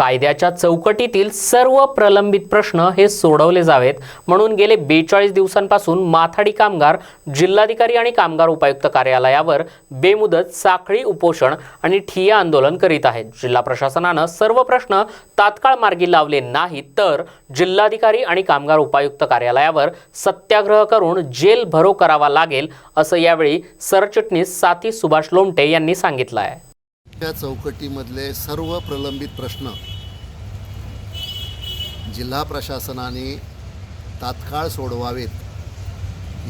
कायद्याच्या चौकटीतील सर्व प्रलंबित प्रश्न हे सोडवले जावेत. म्हणून गेले बेचाळीस दिवसांपासून माथाडी कामगार जिल्हाधिकारी आणि कामगार उपायुक्त कार्यालयावर बेमुदत साखळी उपोषण आणि ठिय्या आंदोलन करीत आहेत. जिल्हा प्रशासनानं सर्व प्रश्न तात्काळ मार्गी लावले नाही तर जिल्हाधिकारी आणि कामगार उपायुक्त कार्यालयावर सत्याग्रह करून जेल भरो करावा लागेल असं यावेळी सरचिटणीस साथी सुभाष लोमटे यांनी सांगितलं आहे. त्या चौकटीमधले सर्व प्रलंबित प्रश्न जिल्हा प्रशासनाने तात्काळ सोडवावेत.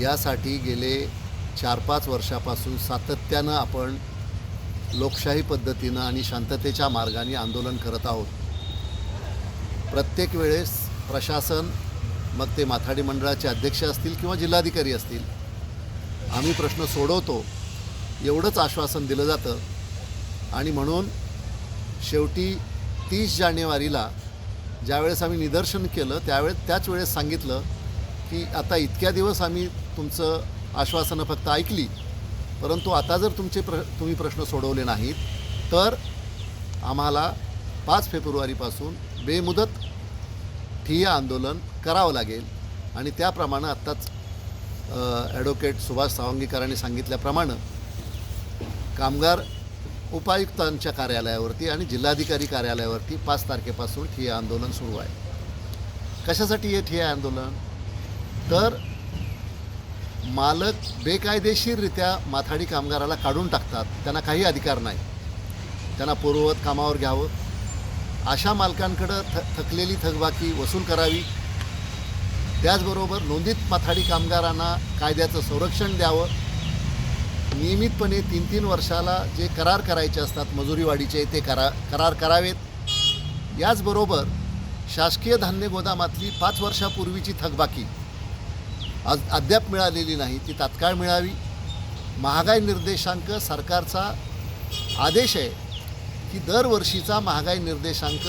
यासाठी गेले चार पाच वर्षापासून सातत्यानं आपण लोकशाही पद्धतीनं आणि शांततेच्या मार्गाने आंदोलन करत आहोत. प्रत्येक वेळेस प्रशासन मग ते माथाडी मंडळाचे अध्यक्ष असतील किंवा जिल्हाधिकारी असतील आम्ही प्रश्न सोडवतो एवढंच आश्वासन दिलं जातं. आणि म्हणून शेवटी तीस जानेवारीला ज्यावेळेस आम्ही निदर्शन केलं त्यावेळेस त्याच वेळेस सांगितलं की आता इतक्या दिवस आम्ही तुमचं आश्वासनं फक्त ऐकली परंतु आता जर तुमचे प्र तुम्ही प्रश्न सोडवले नाहीत तर आम्हाला पाच फेब्रुवारीपासून बेमुदत ठिय्या आंदोलन करावं लागेल. आणि त्याप्रमाणे आत्ताच ॲडव्होकेट सुभाष सावंगीकरांनी सांगितल्याप्रमाणे कामगार उपायुक्तांच्या कार्यालयावरती आणि जिल्हाधिकारी कार्यालयावरती पाच तारखेपासून ठिय्या आंदोलन सुरू आहे. कशासाठी हे ठिय्या आंदोलन? तर मालक बेकायदेशीररित्या माथाडी कामगाराला काढून टाकतात त्यांना काही अधिकार नाही. त्यांना पूर्ववत कामावर घ्यावं. अशा मालकांकडं थ थकलेली थकबाकी वसूल करावी. त्याचबरोबर नोंदीत माथाडी कामगारांना कायद्याचं संरक्षण द्यावं. नियमितपणे तीन तीन वर्षाला जे करार करायचे असतात मजुरीवाढीचे ते करा करार करावेत. याचबरोबर शासकीय धान्य गोदामातली पाच वर्षापूर्वीची थकबाकी आज अद्याप मिळालेली नाही ती तात्काळ मिळावी. महागाई निर्देशांक सरकारचा आदेश आहे की दरवर्षीचा महागाई निर्देशांक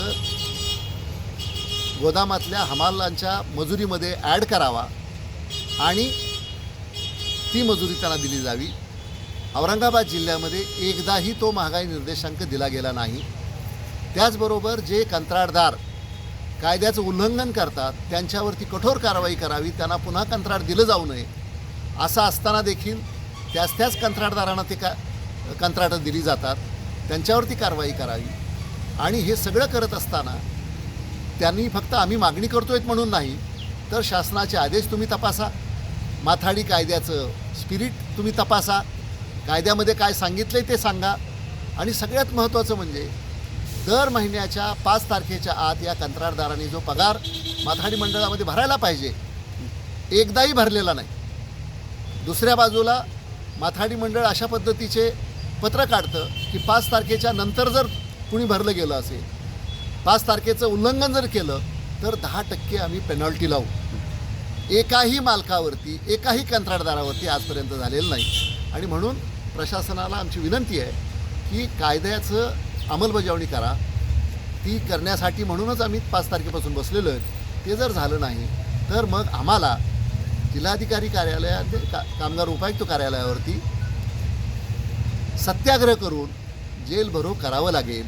गोदामातल्या हमालांच्या मजुरीमध्ये ॲड करावा आणि ती मजुरी त्यांना दिली जावी. औरंगाबाद जिल्ह्यामध्ये एकदाही तो महागाई निर्देशांक दिला गेला नाही. त्याचबरोबर जे कंत्राटदार कायद्याचं उल्लंघन करतात त्यांच्यावरती कठोर कारवाई करावी त्यांना पुन्हा कंत्राट दिलं जाऊ नये असं असताना देखील त्याच त्याच कंत्राटदारांना ते का कंत्राटं दिली जातात त्यांच्यावरती कारवाई करावी. आणि हे सगळं करत असताना त्यांनी फक्त आम्ही मागणी करतो आहेत म्हणून नाही तर शासनाचे आदेश तुम्ही तपासा माथाडी कायद्याचं स्पिरिट तुम्ही तपासा कायद्यामध्ये काय सांगितलं आहे ते सांगा. आणि सगळ्यात महत्त्वाचं म्हणजे दर महिन्याच्या पाच तारखेच्या आत या कंत्राटदाराने जो पगार माथाडी मंडळामध्ये भरायला पाहिजे एकदाही भरलेला नाही. दुसऱ्या बाजूला माथाडी मंडळ अशा पद्धतीचे पत्र काढतं की पाच तारखेच्या नंतर जर कुणी भरलं गेलं असेल पाच तारखेचं उल्लंघन जर केलं तर दहा टक्के आम्ही पेनॉल्टी लावू. एकाही मालकावरती एकाही कंत्राटदारावरती आजपर्यंत झालेलं नाही. आणि म्हणून प्रशासनाला आमची विनंती आहे की कायद्याचं अंमलबजावणी करा. ती करण्यासाठी म्हणूनच आम्ही पाच तारखेपासून बसलेलो आहेत ते जर झालं नाही तर मग आम्हाला जिल्हाधिकारी कार्यालयात का कामगार उपायुक्त कार्यालयावरती सत्याग्रह करून जेल भरो करावं लागेल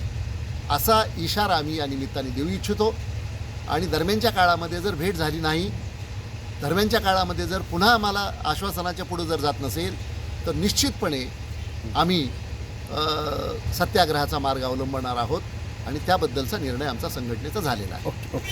असा इशारा आम्ही या निमित्ताने देऊ इच्छितो. आणि दरम्यानच्या काळामध्ये जर भेट झाली नाही दरम्यानच्या काळामध्ये जर पुन्हा आम्हाला आश्वासनाच्या पुढं जर जात नसेल तर निश्चितपणे आम्ही सत्याग्रहाचा मार्ग अवलंबणार आहोत आणि त्याबद्दलचा निर्णय आमचा संघटनेचा झालेला आहे. Okay okay.